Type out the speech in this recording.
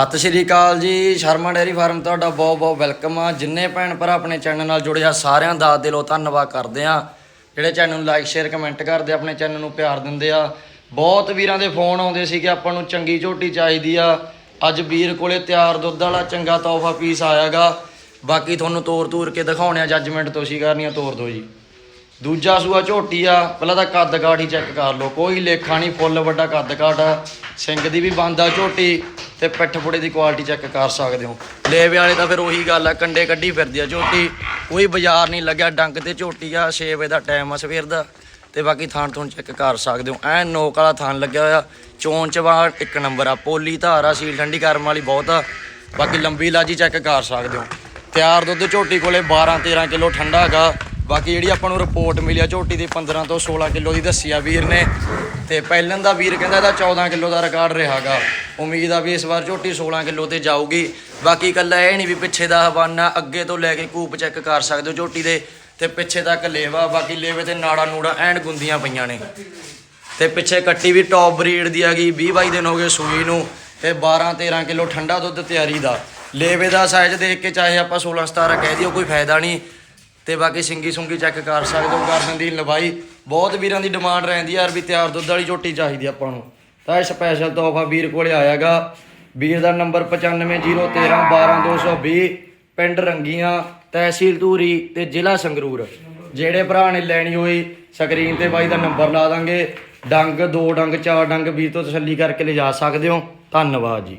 ਸਤਿ ਸ਼੍ਰੀ ਅਕਾਲ ਜੀ Sharma dairy farm ਤੁਹਾਡਾ ਬਹੁਤ ਬਹੁਤ ਵੈਲਕਮ ਆ। ਜਿੰਨੇ ਭੈਣ ਭਰਾ ਆਪਣੇ ਚੈਨਲ ਨਾਲ ਜੁੜੇ ਆ ਸਾਰਿਆਂ ਦਾ ਦਿਲੋਂ ਧੰਨਵਾਦ ਕਰਦੇ ਆ। ਜਿਹੜੇ ਚੈਨਲ ਨੂੰ ਲਾਈਕ ਸ਼ੇਅਰ ਕਮੈਂਟ ਕਰਦੇ ਆ, ਆਪਣੇ ਚੈਨਲ ਨੂੰ ਪਿਆਰ ਦਿੰਦੇ ਆ। ਬਹੁਤ ਵੀਰਾਂ ਦੇ ਫੋਨ ਆਉਂਦੇ ਸੀ ਕਿ ਆਪਾਂ ਨੂੰ ਚੰਗੀ ਝੋਟੀ ਚਾਹੀਦੀ ਆ। ਅੱਜ ਵੀਰ ਕੋਲੇ ਤਿਆਰ ਦੁੱਧ ਵਾਲਾ ਚੰਗਾ ਤੋਹਫਾ ਪੀਸ ਆਇਆਗਾ। ਬਾਕੀ ਤੁਹਾਨੂੰ ਤੋਰ ਤੂਰ ਕੇ ਦਿਖਾਉਣੇ ਆ ਜੱਜਮੈਂਟ ਤੁਸੀਂ ਕਰਨੀ ਆ ਤੋਰ ਦਿਓ ਜੀ। ਦੂਜਾ ਸੂਆ ਝੋਟੀ ਆ ਪਹਿਲਾਂ ਤਾਂ ਕੱਦ ਕਾਠ ਹੀ ਚੈੱਕ ਕਰ ਲਓ। ਕੋਈ ਲੇਖਾ ਨਹੀਂ ਫੁੱਲ ਵੱਡਾ ਕੱਦ ਕਾਠ ਆ। ਸਿੰਘ ਦੀ ਵੀ ਬੰਦ ਆ ਝੋਟੀ। ਤੇ ਪਿੱਠ ਫੁੜੇ ਦੀ ਕੁਆਲਿਟੀ ਚੈੱਕ ਕਰ ਸਕਦੇ ਹੋ। ਲੇਵੇ ਵਾਲੇ ਤਾਂ ਫਿਰ ਉਹੀ ਗੱਲ ਆ, ਕੰਡੇ ਕੱਢੀ ਫਿਰਦੀ ਆ। ਝੋਟੀ ਕੋਈ ਬਾਜ਼ਾਰ ਨਹੀਂ ਲੱਗਿਆ ਡੰਗ ਤੇ ਝੋਟੀ ਆ 6 ਵਜੇ ਦਾ ਟਾਈਮ ਆ ਸਵੇਰ ਦਾ। ਤੇ ਬਾਕੀ ਥਾਣ ਤੋਂ ਚੈੱਕ ਕਰ ਸਕਦੇ ਹੋ। ਐ ਨੋਕ ਵਾਲਾ ਥਾਣ ਲੱਗਿਆ ਹੋਇਆ। ਚੋਣ ਚਵਾ ਇੱਕ ਨੰਬਰ ਆ। ਪੋਲੀ ਧਾਰ ਆ, ਸੀਲ ਠੰਡੀ ਕਰਨ ਵਾਲੀ ਬਹੁਤ ਆ। ਬਾਕੀ ਲੰਬੀ ਲਾਜੀ ਚੈੱਕ ਕਰ ਸਕਦੇ ਹੋ। ਤਿਆਰ ਦੁੱਧ ਝੋਟੀ ਕੋਲੇ 12 13 ਕਿਲੋ ਠੰਡਾ ਹੈਗਾ। ਬਾਕੀ ਜਿਹੜੀ ਆਪਾਂ ਨੂੰ ਰਿਪੋਰਟ ਮਿਲੀ ਆ, ਝੋਟੀ ਦੀ 15 ਤੋਂ 16 ਕਿਲੋ ਦੀ ਦੱਸੀ ਆ ਵੀਰ ਨੇ। ਤੇ ਪਹਿਲਾਂ ਦਾ ਵੀਰ ਕਹਿੰਦਾ ਇਹਦਾ 14 ਕਿਲੋ ਦਾ ਰਿਕਾਰਡ ਰਿਹਾਗਾ ਉਮੀਦ ਆ ਵੀ ਇਸ ਵਾਰ ਝੋਟੀ 16 ਕਿਲੋ ਤੇ ਜਾਊਗੀ। ਬਾਕੀ ਇਕੱਲਾ ਇਹ ਨਹੀਂ ਵੀ ਪਿੱਛੇ ਦਾ ਹਵਾਨਾ ਅੱਗੇ ਤੋਂ ਲੈ ਕੇ ਕੂਪ ਚੈੱਕ ਕਰ ਸਕਦੇ ਹੋ ਝੋਟੀ ਦੇ। ਤੇ ਪਿੱਛੇ ਤੱਕ ਲੇਵਾ, ਬਾਕੀ ਲੇਵੇ ਤੇ ਨਾੜਾ ਨੂੜਾ ਐਂਡ ਗੁੰਦੀਆਂ ਪਈਆਂ ਨੇ। ਤੇ ਪਿੱਛੇ ਕੱਟੀ ਵੀ ਟੌਪ ਬਰੀਡ ਦੀ ਆ ਗਈ 20 22 ਦਿਨ ਹੋ ਗਏ ਸੂਈ ਨੂੰ। ਤੇ 12 13 ਕਿਲੋ ਠੰਡਾ ਦੁੱਧ ਤਿਆਰੀ ਦਾ। ਲੇਵੇ ਦਾ ਸਾਈਜ਼ ਦੇਖ ਕੇ ਚਾਹੇ ਆਪਾਂ 16 17 ਕਹਿ ਦਿਓ ਕੋਈ ਫਾਇਦਾ ਨਹੀਂ। ਤੇ ਬਾਕੀ ਸਿੰਗੀ ਸੁੰਗੀ ਚੈੱਕ ਕਰ ਸਕਦੇ ਹੋ, ਗਰਦਨ ਦੀ ਲੰਬਾਈ। ਬਹੁਤ ਵੀਰਾਂ ਦੀ ਡਿਮਾਂਡ ਰਹਿੰਦੀ ਯਾਰ ਵੀ ਤਿਆਰ ਦੁੱਧ ਵਾਲੀ ਝੋਟੀ ਚਾਹੀਦੀ ਆਪਾਂ ਨੂੰ। ਤਾਂ ਇਹ ਸਪੈਸ਼ਲ ਤੋਹਫਾ ਵੀਰ ਕੋਲੇ ਆਇਆਗਾ। ਵੀਰ ਦਾ ਨੰਬਰ 9501312220 ਪਿੰਡ ਰੰਗੀਆਂ, ਤਹਿਸੀਲ ਧੂਰੀ ਤੇ ਜ਼ਿਲ੍ਹਾ ਸੰਗਰੂਰ। ਜਿਹੜੇ ਭਰਾ ਨੇ ਲੈਣੀ ਹੋਈ, ਸਕਰੀਨ ਤੇ ਬਾਈ ਦਾ ਨੰਬਰ ਲਾ ਦਾਂਗੇ। ਡੰਗ, ਦੋ ਡੰਗ, ਚਾਰ ਡੰਗ, ਵੀਰ ਤੋਂ ਤਸੱਲੀ ਕਰਕੇ ਲਿਜਾ ਸਕਦੇ ਹੋ। ਧੰਨਵਾਦ ਜੀ।